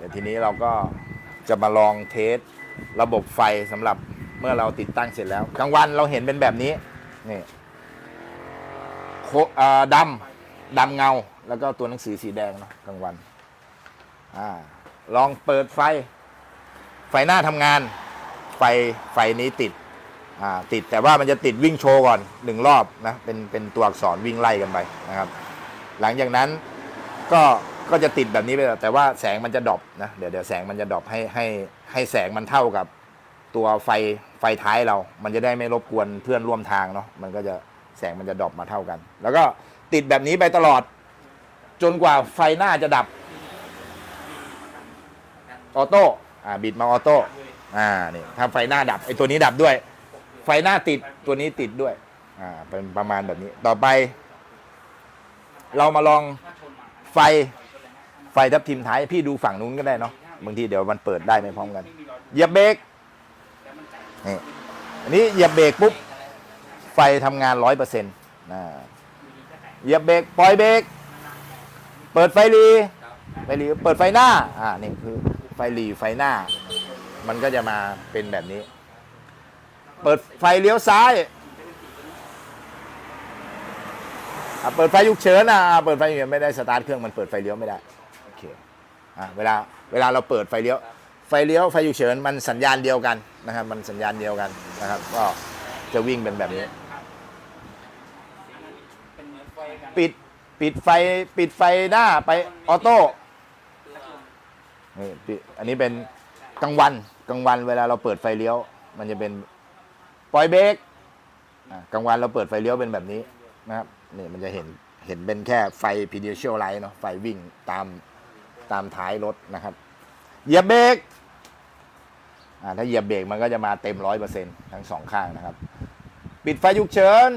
เดี๋ยวทีนี้เราก็จะมาลองเทสระบบไฟสำหรับเมื่อเราติดตั้งเสร็จแล้วกลางวันเราเห็นเป็นแบบนี้นี่โคอ่าดำดำเงา แล้วก็ตัวหนังสือสีแดงเนาะกลางวันอลองเปิดไฟ ไฟหน้าทำงาน ไฟไฟนี้ติดติดแต่ว่ามันจะติดวิ่งโชว์ก่อนหนึ่งรอบนะเป็นเป็นตัวอักษรวิ่งไล่กันไปนะครับ หลังจากนั้นก็ ก็จะติดแบบนี้ไปแต่ว่าแสงมันจะดรอปนะเดี๋ยวเดี๋ยวแสงมันจะดรอปให้ให้ให้แสงมันเท่ากับตัวไฟไฟท้ายเรา มันจะได้ไม่รบกวนเพื่อนร่วมทางเนาะมันก็จะแสงมันจะดรอปมาเท่ากัน แล้วก็ติดแบบนี้ไปตลอด จนกว่าไฟหน้าจะดับออโต้อ่าบิดมาออโต้อ่านี่ถ้าไฟหน้าดับไอ้ตัวนี้ดับด้วย ไฟหน้าติดตัวนี้ติดด้วยอ่าเป็นประมาณแบบนี้ต่อไป เรามาลองไฟ ไฟทับทิมท้ายพี่ดูฝั่งนู้นก็ได้เนาะบางทีเดี๋ยวมันเปิดได้ไม่พร้อมกันเหยียบเบรกนี่อันนี้เหยียบเบรกปุ๊บไฟทำงานร้อยเปอร์เซ็นต์เหยียบเบรกปล่อยเบรกเปิดไฟรีไฟรีเปิดไฟหน้าอ่านี่คือไฟรีไฟหน้า มันก็จะมาเป็นแบบนี้ เปิดไฟเลี้ยวซ้ายเปิดไฟฉุกเฉินอะเปิดไฟฉุกเฉินไม่ได้สตาร์ทเครื่องมันเปิดไฟเลี้ยวไม่ได้ เคอะเวลาเวลาเราเปิดไฟเลี้ยว ไฟเลี้ยวไฟฉุกเฉินมันสัญญาณเดียวกันนะครับ มันสัญญาณเดียวกันนะครับ ก็จะวิ่งเป็นแบบนี้ ปิดปิดไฟปิดไฟหน้าไปออโต้นี่ปิดอันนี้เป็นกลางวันกลางวันเวลาเราเปิดไฟเลี้ยว มันจะเป็นปล่อยเบรกกลางวันเราเปิดไฟเลี้ยวเป็นแบบนี้นะครับนี่มันจะเห็นเห็นเป็นแค่ไฟ pedal light เนาะไฟวิ่งตาม ตามท้ายรถนะครับเหยียบเบรกถ้าเหยียบเบรกมันก็จะมาเต็มร้อยเปอร์เซ็นต์ทั้งสองข้างนะครับ ปิดไฟฉุกเฉิน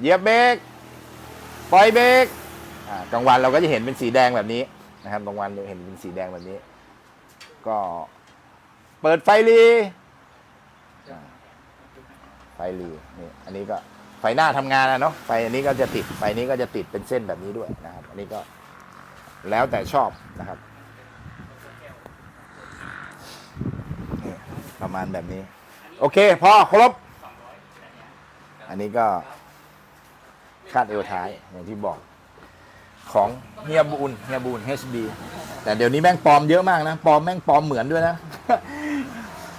เหยียบเบรกปล่อยเบรกกลางวันเราก็จะเห็นเป็นสีแดงแบบนี้นะครับกลางวันเราเห็นเป็นสีแดงแบบนี้ ก็เปิดไฟรีไฟรีนี่อันนี้ก็ ไฟหน้าทำงานนะเนาะไฟอันนี้ก็จะติดไฟนี้ก็จะติดเป็นเส้นแบบนี้ด้วยนะครับ อันนี้ก็แล้วแต่ชอบนะครับประมาณแบบนี้ โอเค พอครบ อันนี้ก็คาดเอวท้ายอย่างที่บอก ของเฮียบูนเฮียบูน HB แต่เดี๋ยวนี้แม่งปลอมเยอะมากนะปลอมแม่งปลอมเหมือนด้วยนะ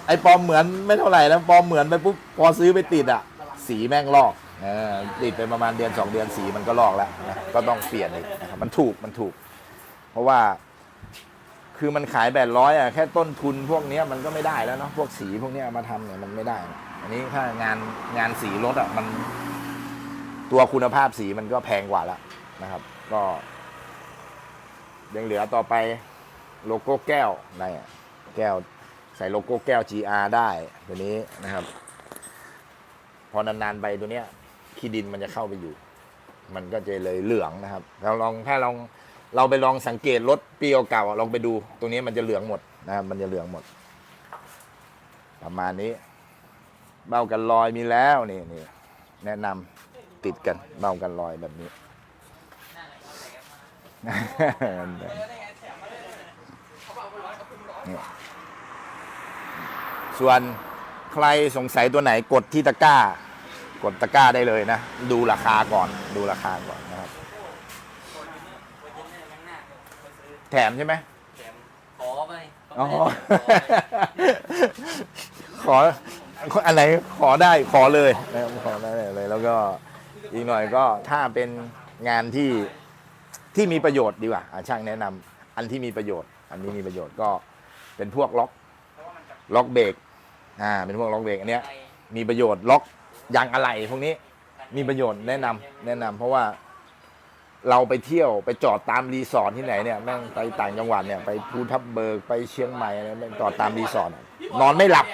ไอ้ปลอมเหมือนไม่เท่าไหร่นะปลอมเหมือนไปปุ๊บพอซื้อไปติดอะ สีแม่งลอก เออติดไปประมาณเดือนสองเดือนสีมันก็ลอกแล้วนะก็ต้องเปลี่ยนอีกนะครับมันถูกมันถูก เพราะว่าคือมันขายแปดร้อยอะแค่ต้นทุนพวกนี้มันก็ไม่ได้แล้วเนาะพวกสีพวกนี้เอามาทำเนี่ยมันไม่ได้นะอันนี้ถ้างานงานสีรถอะมัน ตัวคุณภาพสีมันก็แพงกว่าแล้วนะครับ ก็ยังเหลือต่อไปโลโก้แก้วในแก้วใส่โลโก้แก้ว GR ได้ตัวนี้นะครับ พอนานๆไปตัวเนี้ย ขี้ดินมันจะเข้าไปอยู่ มันก็จะเลยเหลืองนะครับเราลองถ้าลองเราไปลองสังเกตรถปีเก่าๆลองไปดู ตรงนี้มันจะเหลืองหมดนะครับมันจะเหลืองหมด ประมาณนี้ เบ้ากันลอยมีแล้วนี่นี่แนะนำติดกันเบ้ากันลอยแบบนี้นส่วนใครสงสัยตัวไหนกดที่ตะกร้า กดตะกร้าได้เลยนะ ดูราคาก่อนดูราคาก่อนนะครับ แถมใช่ไหมขอไปอ๋อขออันไหนขอได้ขอเลยนะครับขอได้เลย แล้วก็อีกหน่อยก็ถ้าเป็นงานที่ที่มีประโยชน์ดีกว่าอะช่างแนะนำอันที่มีประโยชน์ อันนี้มีประโยชน์ก็เป็นพวกล็อกล็อกเบรกอ่าเป็นพวกล็อกเบรกอันเนี้ยมีประโยชน์ล็อก ยางอะไหล่พวกนี้มีประโยชน์แนะนำแนะนำเพราะว่าเราไปเที่ยวไปจอดตามรีสอร์ทที่ไหนเนี่ยแม่งไปต่างจังหวัดเนี่ยไปภูทับเบิกไปเชียงใหม่อะไรแม่งจอดตามรีสอร์ทนอนไม่หลับ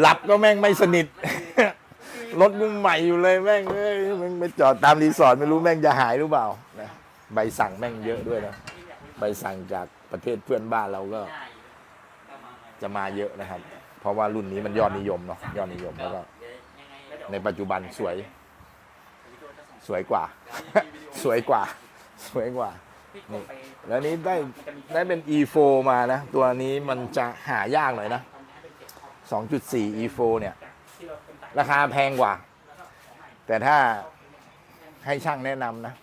หลับก็แม่งไม่สนิทรถมึงใหม่อยู่เลยแม่งเอ้ยมึงไปจอดตามรีสอร์ทไม่รู้แม่งจะหายหรือเปล่านะใบสั่งแม่งเยอะด้วยนะใบสั่งจากประเทศเพื่อนบ้านเราก็ จะมาเยอะนะครับ เพราะว่ารุ่นนี้มันยอดนิยมเนาะยอดนิยมแล้วก็ ในปัจจุบันสวย สวยกว่า สวยกว่า สวยกว่านี่แล้วนี้ได้ได้เป็น e4 มานะ ตัวนี้มันจะหายากหน่อยนะ 2.4 e4 เนี่ย ราคาแพงกว่า แต่ถ้าให้ช่างแนะนำนะ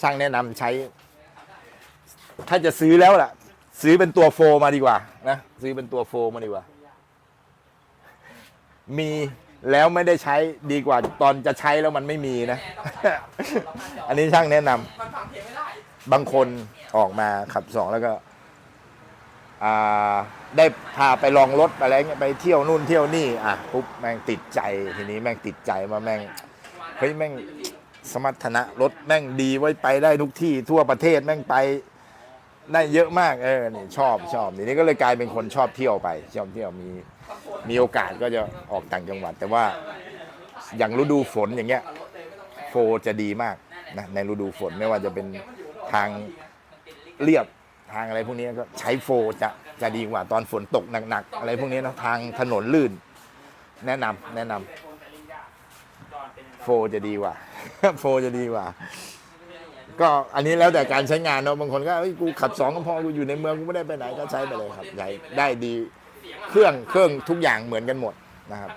ช่างแนะนำใช้ ถ้าจะซื้อแล้วล่ะ ซื้อเป็นตัวโฟมาดีกว่านะ ซื้อเป็นตัวโฟมาดีกว่า มี แล้วไม่ได้ใช้ดีกว่าตอนจะใช้แล้วมันไม่มีนะ อันนี้ช่างแนะนำมันฟังเพลงไม่ได้บางคนออกมาขับสองแล้วก็ อ่า ได้พาไปลองรถอะไรเงี้ยไปเที่ยวนู่นเที่ยวนี่ อะปุ๊บแม่งติดใจทีนี้แม่งติดใจมาแม่งเฮ้ยแม่งสมรรถนะรถแม่งดีไว้ไปได้ทุกที่ทั่วประเทศแม่งไป ได้เยอะมากเออนี่ชอบชอบทีนี้ก็เลยกลายเป็นคนชอบเที่ยวไป ชอบเที่ยวมีมีโอกาสก็จะออกต่างจังหวัด แต่ว่าอย่างฤดูฝนอย่างเงี้ยโฟจะดีมากนะในฤดูฝนไม่ว่าจะเป็นทางเรียบทางอะไรพวกนี้ก็ใช้โฟจะจะดีกว่าตอนฝนตกหนักๆอะไรพวกนี้นะทางถนนลื่น แนะนำแนะนำโฟจะดีกว่า โฟจะดีกว่า ก็อันนี้แล้วแต่การใช้งานเนาะบางคนก็เอ้ยกูขับสองก็พอกูอยู่ในเมืองกูไม่ได้ไปไหนก็ใช้ไปเลยครับใช้ได้ดีเครื่องเครื่องทุกอย่างเหมือนกันหมดนะครับ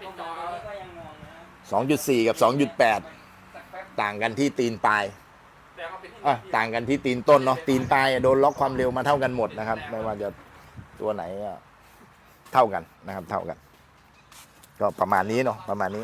2.4 กับ 2.8 ต่างกันที่ตีนปลายอะต่างกันที่ตีนต้นเนาะตีนปลายโดนล็อกความเร็วมาเท่ากันหมดนะครับ ไม่ว่าจะตัวไหนก็เท่ากันนะครับ เท่ากัน ก็ประมาณนี้เนาะประมาณนี้